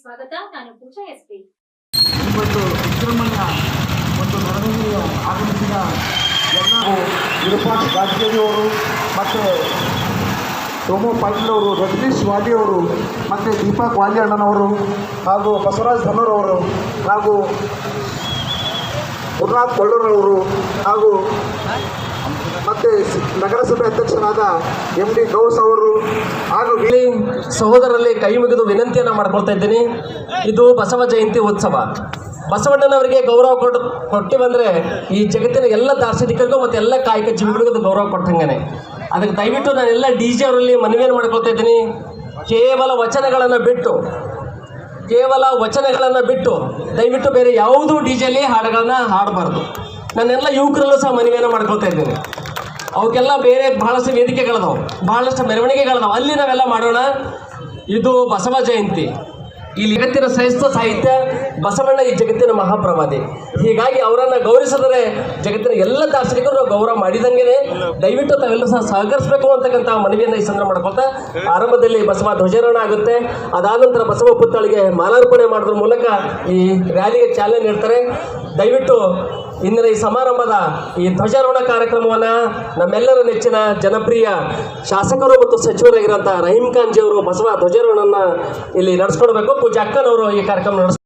ಸ್ವಾಗತ. ನಾನು ಪೂಜಾ ಎಸ್ಪಿ ಆಗಮಿಸಿದ ಎಲ್ಲರೂ ಅವರು ಮತ್ತು ಸೋಮು ಪಾಟೀಲ್ ಅವರು ರಜನೀಶ್ ವಾಲಿ ಅವರು ಮತ್ತು ದೀಪಕ್ ವಾಲಿ ಹಾಗೂ ಬಸವರಾಜ್ ಧನೂರವರು ಹಾಗೂ ಗುರುನಾಥ್ ಕೊಳ್ಳೂರವರು ಹಾಗೂ ಮತ್ತು ನಗರಸಭೆ ಅಧ್ಯಕ್ಷರಾದ ಎಂ ಡಿ ಗೌಸ್ ಅವರು ಹಾಗೂ ಸಹೋದರಲ್ಲಿ ಕೈ ಮುಗಿದು ವಿನಂತಿಯನ್ನು ಮಾಡ್ಕೊಳ್ತಾ ಇದ್ದೀನಿ. ಇದು ಬಸವ ಜಯಂತಿ ಉತ್ಸವ. ಬಸವಣ್ಣನವರಿಗೆ ಗೌರವ ಕೊಟ್ಟು ಕೊಟ್ಟು ಬಂದರೆ ಈ ಜಗತ್ತಿನ ಎಲ್ಲ ದಾರ್ಶನಿಕರಿಗೂ ಮತ್ತು ಎಲ್ಲ ಕಾಯಕ ಜೀವಿಗಳಿಗೂ ಗೌರವ ಕೊಟ್ಟಂಗೆ ಅದಕ್ಕೆ ದಯವಿಟ್ಟು ನಾನು ಎಲ್ಲ ಡಿ ಜೆ ಅವರಲ್ಲಿ ಮನವಿಯನ್ನು ಮಾಡ್ಕೊಳ್ತಾ ಇದ್ದೀನಿ. ಕೇವಲ ವಚನಗಳನ್ನು ಬಿಟ್ಟು, ಕೇವಲ ವಚನಗಳನ್ನು ಬಿಟ್ಟು, ದಯವಿಟ್ಟು ಬೇರೆ ಯಾವುದೂ ಡಿ ಜೆಲಿ ಹಾಡುಗಳನ್ನು ಹಾಡಬಾರ್ದು. ನಾನೆಲ್ಲ ಯುವಕರಲ್ಲೂ ಸಹ ಮನವಿಯನ್ನು ಮಾಡ್ಕೊಳ್ತಾ ಇದ್ದೀನಿ. ಅವಕ್ಕೆಲ್ಲ ಬೇರೆ ಬಹಳಷ್ಟು ವೇದಿಕೆಗಳದಾವು, ಬಹಳಷ್ಟು ಮೆರವಣಿಗೆಗಳದಾವು. ಅಲ್ಲಿ ನಾವೆಲ್ಲ ಮಾಡೋಣ. ಇದು ಬಸವ ಜಯಂತಿ. ಈ ಜಗತ್ತಿನ ಶ್ರೇಷ್ಠ ಸಾಹಿತ್ಯ ಬಸವಣ್ಣ ಈ ಜಗತ್ತಿನ ಮಹಾಪ್ರವಾದಿ. ಹೀಗಾಗಿ ಅವರನ್ನು ಗೌರವಿಸಿದರೆ ಜಗತ್ತಿನ ಎಲ್ಲ ದಾರ್ಶನಿಕರು ಗೌರವ ಮಾಡಿದಂಗೆ ದಯವಿಟ್ಟು ತಾವೆಲ್ಲ ಸಹ ಸಹಕರಿಸಬೇಕು ಅಂತಕ್ಕಂಥ ಮನವಿಯನ್ನು ಈ ಸಂದರ್ಭ ಮಾಡ್ಕೊಳ್ತಾ ಆರಂಭದಲ್ಲಿ ಬಸವ ಧ್ವಜಾರೋಹಣ ಆಗುತ್ತೆ. ಅದಾದ ನಂತರ ಬಸವ ಪುತ್ಥಳಿಗೆ ಮಾಲಾರ್ಪಣೆ ಮಾಡೋದ್ರ ಮೂಲಕ ಈ ರ್ಯಾಲಿಗೆ ಚಾಲನೆ ನೀಡ್ತಾರೆ. ದಯವಿಟ್ಟು ಇಂದಿನ ಈ ಸಮಾರಂಭದ ಈ ಧ್ವಜಾರೋಹಣ ಕಾರ್ಯಕ್ರಮವನ್ನ ನಮ್ಮೆಲ್ಲರ ನೆಚ್ಚಿನ ಜನಪ್ರಿಯ ಶಾಸಕರು ಮತ್ತು ಸಚಿವರಾಗಿರುವಂತಹ ರಹೀಂ ಖಾನ್ ಜಿ ಅವರು ಬಸವ ಧ್ವಜಾರೋಹಣವನ್ನು ಇಲ್ಲಿ ನಡೆಸ್ಕೊಡ್ಬೇಕು. ಪೂಜಾ ಅಕ್ಕನವರು ಈ ಕಾರ್ಯಕ್ರಮ ನಡೆಸ್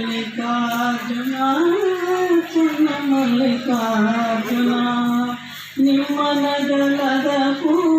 ಮಲ್ಲಿಕಾರ್ಜುನ ಪುಣ್ಯ ಮಲ್ಲಿಕಾರ್ಜುನ ನಿಮ್ಮನದಲದ ಪೂ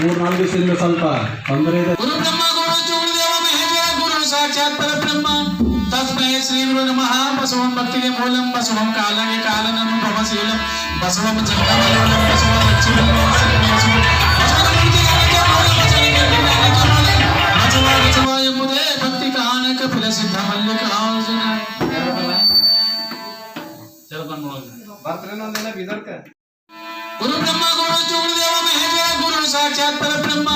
మూడు నాలుగు సెల్లు స్వల్ప తొందరగా శ్రీగురు నమ బసవం భక్తిదే మూలం బసవం కాలగే కాలనను భవశీలం బసవం జగమూలం బసవం లక్ష్మీలం బసవముదే భక్తి కానక ఫిల సిద్ధ మల్లికార్జున జలపన్ భర్తనే విదర్క గురు బ్రహ్మ साक्षात पर ब्रह्म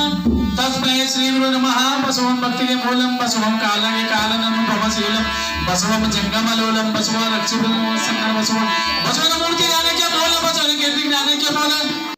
तस्मय श्री गुरु नमः। बसवम भक्ति मूलम बसवम कालगे कालनम भवशीलम बसवम जंगमलोलम बसव रक्षिबलम संकट बसव बसवन मूर्ति ज्ञान के बोल बसवन कीर्ति ज्ञान के बोल